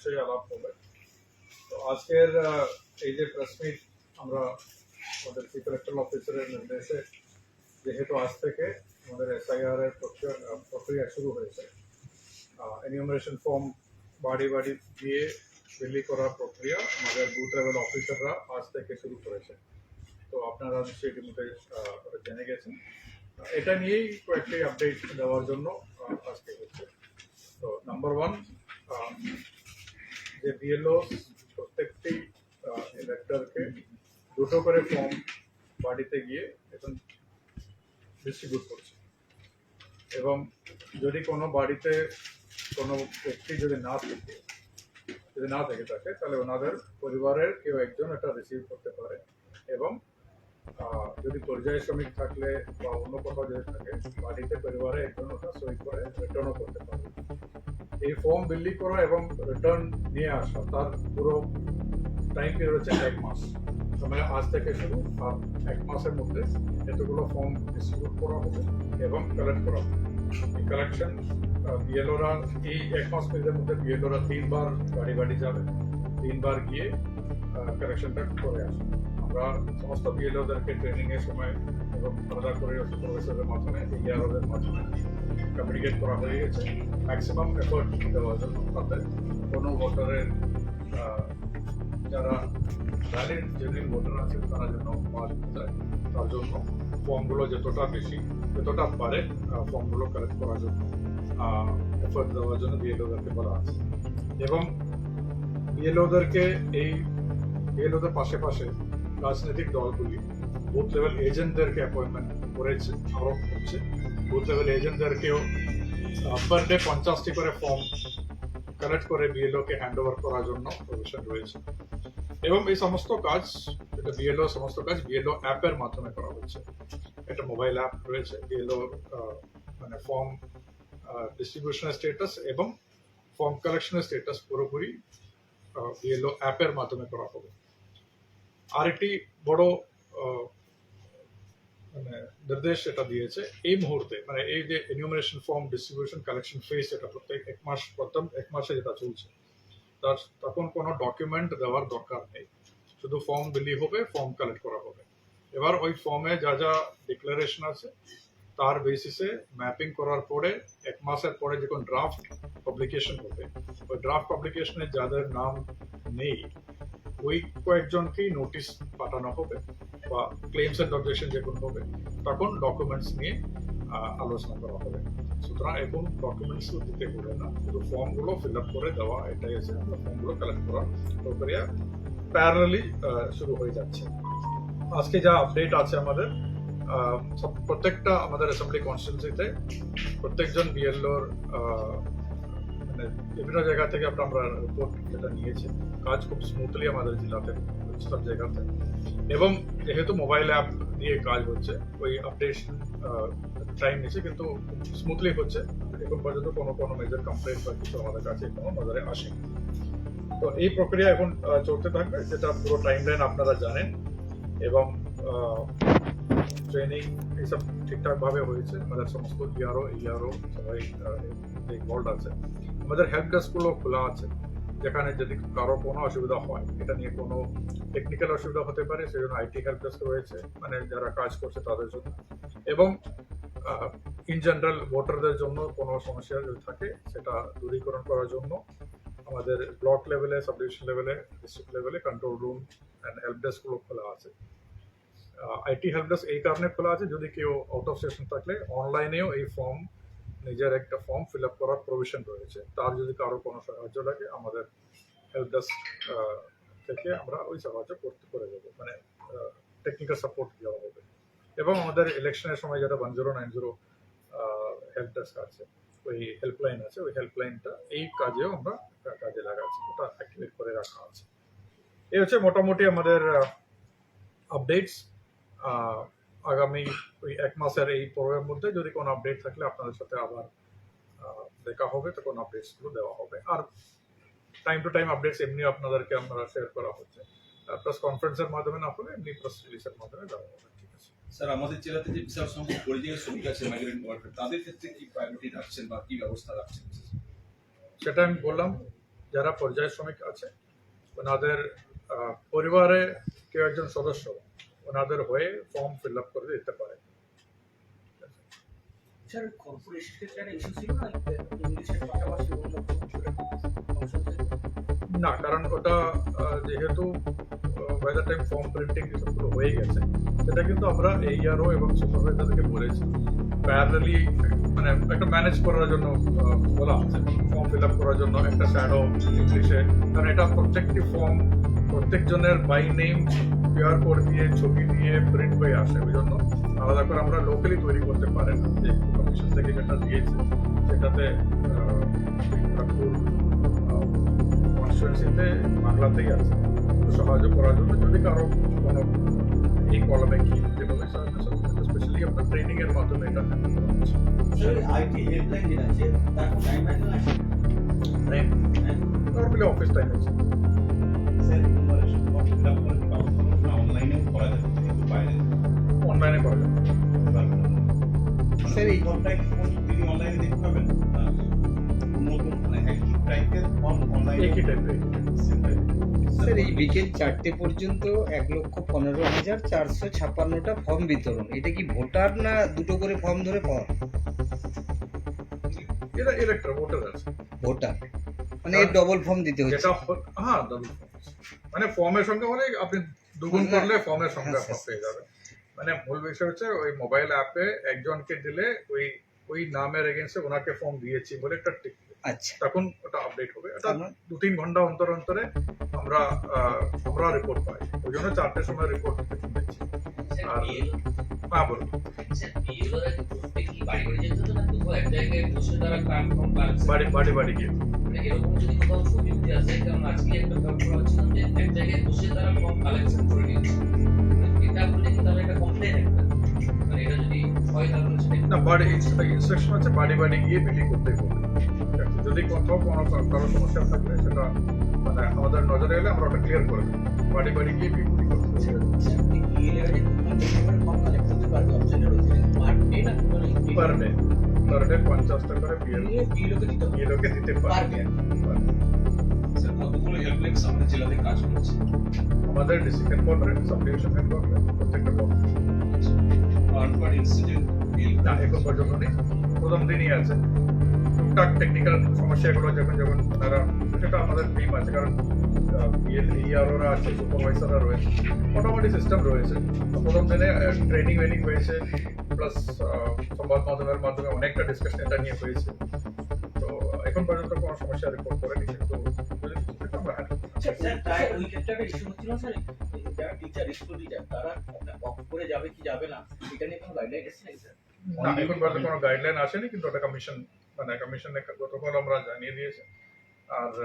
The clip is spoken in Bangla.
বিষয়ে আলাপ হবে তো আজকের আহ, এই যে প্রেস মিট আমরা আমাদের চিফ ইলেকট্রাল অফিসারের নির্দেশে যেহেতু আজ থেকে আমাদের এসআইআর এর প্রক্রিয়া আহ, প্রক্রিয়া শুরু হয়েছে এনিউমারেশন ফর্ম বাড়ি বাড়ি দিয়ে বিলি করার প্রক্রিয়া আমাদের বুথ লেভেল অফিসাররা আজ থেকে শুরু করেছে তো আপনারা নিশ্চয়ই ইতিমধ্যে আহ, ওটা জেনে গেছেন আহ, এটা নিয়েই কয়েকটি আপডেট দেওয়ার জন্য আহ, আজকে হচ্ছে তো নাম্বার ওয়ান যে বিএলও প্রত্যেকটি ইলেক্টরকে দুটো করে ফর্ম বাড়িতে গিয়ে এখন ডিস্ট্রিবিউট করছে। এবং যদি কোনো বাড়িতে কোনো ব্যক্তি যদি না থাকে, যদি না থেকে থাকে, তাহলে ওনাদের পরিবারের কেউ একজন এটা রিসিভ করতে পারে এবং যদি পরিযায়ী শ্রমিক থাকলে বা অন্য কোথাও যদি থাকে, বাড়িতে পরিবারে একজন সই করে রিটার্নও করতে পারে এই ফর্ম বিলি করা এবং রিটার্ন নিয়ে আসা। তার পুরো টাইম পিরিয়ড হচ্ছে এক মাস। মানে আজ থেকে শুরু, আর এক মাসের মধ্যে এতগুলো ফর্ম ডিস্ট্রিবিউট করা হবে এবং কালেক্ট করা হবে। এই কালেকশন বিএলওরা এই এক মাস পিরিয়ডের মধ্যে বিএলওরা তিনবার বাড়ি বাড়ি যাবে। তিনবার গিয়ে কালেকশনটা করে আসবে। আমরা সমস্ত বিএলওদেরকে ট্রেনিং এর সময় এবং আলাদা করে সুপারভাইজারের মাধ্যমে ইয়ারোদের মাধ্যমে কমিউনিকেট করা হয়ে গেছে। ম্যাক্সিমাম এফোর্ট দেওয়ার জন্য তাতে কোনো ভোটারের যারা ভ্যালিড জেনুইন ভোটার আছে, তারা যেন পাওয়া যায় তার জন্য ফর্মগুলো যতটা বেশি, যতটা পারে ফর্মগুলো কালেক্ট করার জন্য এফোর্ট দেওয়ার জন্য বিএলওদেরকে বলা আছে। এবং বিএলওদেরকে এই বিএলওদের পাশে পাশে রাজনৈতিক দলগুলি বুথ লেভেল এজেন্টদেরকে অ্যাপয়েন্টমেন্ট করেছে, আরোপ করছে। বুথ লেভেল এজেন্টদেরকেও পার ডে পঞ্চাশটি করে ফর্ম কালেক্ট করে বিএলওকে হ্যান্ড ওভার করার জন্য প্রভিশন রয়েছে। এবং এই সমস্ত কাজ যেটা বিএলও সমস্ত কাজ বিএলও অ্যাপের মাধ্যমে করা হচ্ছে। একটা মোবাইল অ্যাপ রয়েছে বিএলও মানে ফর্ম ডিস্ট্রিবিউশনের স্টেটাস এবং ফর্ম কালেকশনের স্টেটাস পুরোপুরি বিএলও অ্যাপের মাধ্যমে করা হবে। আরেকটি বড় মানে নির্দেশ এটা দিয়েছে, এই মুহূর্তে মানে এই যে enumeration form distribution collection phase এটা প্রত্যেক এক মাস প্রথম, এক মাসে যেটা চলছে, তার, তখন কোনো ডকুমেন্ট দেওয়ার দরকার নেই, শুধু ফর্ম বিলি হবে ফর্ম কালেক্ট করা হবে। এবার ওই ফর্মে যা যা ডিক্লারেশন আছে, তার বেসিসে ম্যাপিং করার পরে, এক মাসের পরে যখন ড্রাফট পাবলিকেশন হবে, ওই ড্রাফট পাবলিকেশনে যাদের নাম নেই ওই কয়েকজনকেই নোটিশ পাঠানো হবে বা ক্লেমস এন্ড অবজেকশন যখন হবে, তখন ডকুমেন্টস নিয়ে আলোচনা করা হবে। সুতরাং এখন ডকুমেন্টস দিতে হবে না শুধু ফর্মগুলো ফিল আপ করে দেওয়া, এটাই আছে ফর্মগুলো কালেক্ট করার প্রক্রিয়া। প্যারালি শুরু হয়ে যাচ্ছে। আজকে যা আপডেট আছে আমাদের প্রত্যেকটা আমাদের অ্যাসেম্বলি কনস্টিটিউন্সিতে প্রত্যেকজন বিএলওর মানে বিভিন্ন জায়গা থেকে আমরা রিপোর্ট যেটা নিয়েছি। কাজ খুব স্মুথলি আমাদের জেলাতে সব জায়গাতে। এবং যেহেতু মোবাইল অ্যাপ দিয়ে কাজ হচ্ছে, ওই আপডেশন টাইম নিচ্ছে, কিন্তু স্মুথলি হচ্ছে। এখন পর্যন্ত কোনো কোনো মেজর কমপ্লেন বা কিছু আমাদের কাছে কোনো নজরে আসেনি। তো এই প্রক্রিয়া এখন চলতে থাকবে, যেটা পুরো টাইম লাইন আপনারা জানেন। এবং ট্রেনিং এইসব ঠিকঠাক ভাবে হয়েছে। আমাদের সমস্ত ইয়ারও ইয়ারও সবাই ইনভলভ আছে। আমাদের হেল্প ডেস্কগুলো খোলা আছে। যেখানে যদি কারও কোনো অসুবিধা হয়, এটা নিয়ে কোনো টেকনিক্যাল অসুবিধা হতে পারে সেই জন্য আইটি হেল্প ডেস্ক রয়েছে মানে যারা কাজ করছে তাদের জন্য। এবং ইন জেনারেল ভোটারদের জন্য কোনো সমস্যা যদি থাকে, সেটা দূরীকরণ করার জন্য আমাদের ব্লক লেভেলে সাব ডিভিশন লেভেলে ডিস্ট্রিক্ট লেভেলে কন্ট্রোল রুম অ্যান্ড হেল্প ডেস্কগুলো খোলা আছে। আইটি হেল্প ডেস্ক এই কারণে খোলা আছে, যদি কেউ আউট অফ স্টেশন থাকলে অনলাইনেও এই ফর্ম নিজের একটা ফর্ম ফিল আপ করার প্রভিশন রয়েছে। তার যদি কারও কোনো সাহায্য লাগে, আমাদের হেল্প ডেস্ক থেকে আমরা ওই সাহায্য করতে, করে দেবো। মানে টেকনিক্যাল সাপোর্ট দেওয়া হবে। এবং আমাদের ইলেকশনের সময় যেটা one zero nine zero help desk আছে, ওই হেল্পলাইন আছে, ওই হেল্পলাইনটা এই কাজেও আমরা কাজে লাগাচ্ছি। ওটা অ্যাক্টিভেট করে রাখা আছে। এই হচ্ছে মোটামুটি আমাদের আপডেটস আগামী ওই এক মাসের এই পর্বের মধ্যে যদি কোনো আপডেট থাকলে আপনাদের সাথে আবার দেখা হবে তখন আপডেটসগুলো দেওয়া হবে। আর টাইম টু টাইম আপডেটস এমনি আপনাদেরকে আমরা শেয়ার করা হচ্ছে। প্রেস কনফারেন্সের মাধ্যমে না হলে এমনি প্রেস রিলিজের মাধ্যমে দেওয়া হবে ঠিক আছে? স্যার আমাদের জেলাতে যে বিশাল সংখ্যক পরিযায়ী শ্রমিক আছে মাইগ্রেন্ট ওয়ার্কার তাদের ক্ষেত্রে কি প্রায়োরিটি রাখছেন বা কি ব্যবস্থা রাখছেন? সেটা আমি বললাম যারা পর্যায় শ্রমিক আছে ওনাদের পরিবারে কেউ একজন সদস্য ওনাদের হয়ে ফর্ম ফিল আপ করে দিতে পারে। স্যার কর্পোরেশন ক্ষেত্রে ইস্যু ছিল না? ইংলিশের পাশাপাশি অন্য না কারণ ওটা যেহেতু by the time form printing হয়ে গেছে সেটা কিন্তু আমরা এইআরও এবং সুপারভাইজারকে বলেছি। প্যারালি মানে একটা ম্যানেজ করার জন্য বলা ফর্ম ফিল আপ করার জন্য একটা শ্যাডো ইংলিশে কারণ এটা প্রত্যেকটি ফর্ম প্রত্যেকজনের বাই নেম কিউআর কোড দিয়ে ছবি দিয়ে প্রিন্ট হয়ে আসে ওই জন্য আলাদা করে আমরা লোকালি তৈরি করতে পারেন না। যে কমিশন থেকে যেটা দিয়েছে সেটাতে খড়গপুর কনস্টিটুয়েন্সিতে বাংলাতেই আছে। সাহায্য করার জন্য যদি কারও কোনো এই কলমে কি হবে স্পেশালি আপনার ট্রেনিং এর মাধ্যমে এটা আইটি হেল্পলাইন যেটা আছে তার টাইম নর্মালি অফিস টাইম আছে। অনলাইনে করা যাবে স্যার এই ঘন্টায় তিনি অনলাইনে দেখতে পাবেন নতুন একই টাইপের অনলাইনে একই টাইপের স্যার এই বিকেল চারটে পর্যন্ত এক লক্ষ পনেরো হাজার চারশো ছাপ্পান্নটা ফর্ম বিতরণ। এটা কি ভোটার না দুটো করে ফর্ম ধরে পাওয়া? এটা ইলেকট্রা ভোটার আছে। ভোটার মানে এর ডবল ফর্ম দিতে হচ্ছে। হ্যাঁ আছে। মানে ফর্মের সঙ্গে মানে আপনি দুগুণ। করলে ফর্মের সঙ্গে আপনার পেয়ে যাবে মানে মূল বিষয় হচ্ছে ওই মোবাইল অ্যাপে একজনকে দিলে ওই ওই নামের এগেনস্টে ওনাকে ফর্ম দিয়েছি বলে একটা টিক আচ্ছা। তখন ওটা আপডেট হবে। এটা দু তিন ঘণ্টা অন্তর অন্তরে আমরা আমরা রিপোর্ট পাই। ওই জন্য চারটের সময় রিপোর্ট দিচ্ছি হ্যাঁ বলুন বাড়ি বাড়ি যেত তো না তবুও এক জায়গায় বসে তারা কনফার্ম কালেকশন বাড়ি বাড়ি বাড়ি গিয়ে এরকম যদি কোথাও সুবিধা আছে কারণ আজকে একটা ফর্ম করা হচ্ছিল যে এক জায়গায় বসে তারা ফর্ম কালেকশন করে নিচ্ছে এটা বললে কি তাহলে একটা কমপ্লেন একটা মানে এটা যদি হয় তাহলে সেটা না বাড়ি ইনস্ট্রাকশন আছে বাড়ি বাড়ি গিয়ে বিলি করতে হবে ঠিক আছে? যদি কোথাও কোনো কারও সমস্যা থাকলে সেটা মানে আমাদের নজরে এলে আমরা ওটা ক্লিয়ার করে দেবো বাড়ি বাড়ি গিয়ে বিলি করতে হবে ফর্ম কালেক্ট করতে পারবে অপশনে রয়েছে পার ডে মানে পার ডে পার ডে করে বিএল দিতে বিএলওকে দিতে পারবে স্যার কতগুলো হেল্পলাইন আমাদের জেলাতে কাজ করছে? আমাদের ডিস্ট্রিক্ট হেডকোয়ার্টারে সাব ডিভিশন হেডকোয়ার্টারে প্রত্যেকটা ব্লক ইনসিডেন্ট না এখন পর্যন্ত নেই। প্রথম দিনই আছে। টুকটাক টেকনিক্যাল সমস্যাগুলো যখন যখন তারা সেটা আমাদের টিম আছে কারণ ইআরওরা আছে সুপারভাইজাররা রয়েছে মোটামুটি সিস্টেম রয়েছে। প্রথম দিনে ট্রেনিং ওয়েনিং হয়েছে প্লাস সংবাদ মাধ্যমের মাধ্যমে অনেকটা ডিসকাশন এটা নিয়ে হয়েছে। তো এখন পর্যন্ত কোনো সমস্যা রিপোর্ট করেনি কিন্তু যদি কিছু থাকে আমরা handle করব। স্যার তাই ওই ক্ষেত্রে একটা ইস্যু হচ্ছিল স্যার যারা টিচার স্কুল টিচার তারা অফ করে যাবে কি যাবে না এটা নিয়ে কোনো গাইডলাইন এসেছে নাকি স্যার? না এখন পর্যন্ত কোনো গাইডলাইন আসেনি কিন্তু ওটা কমিশন মানে কমিশনে গতকাল আমরা জানিয়ে দিয়েছি। আর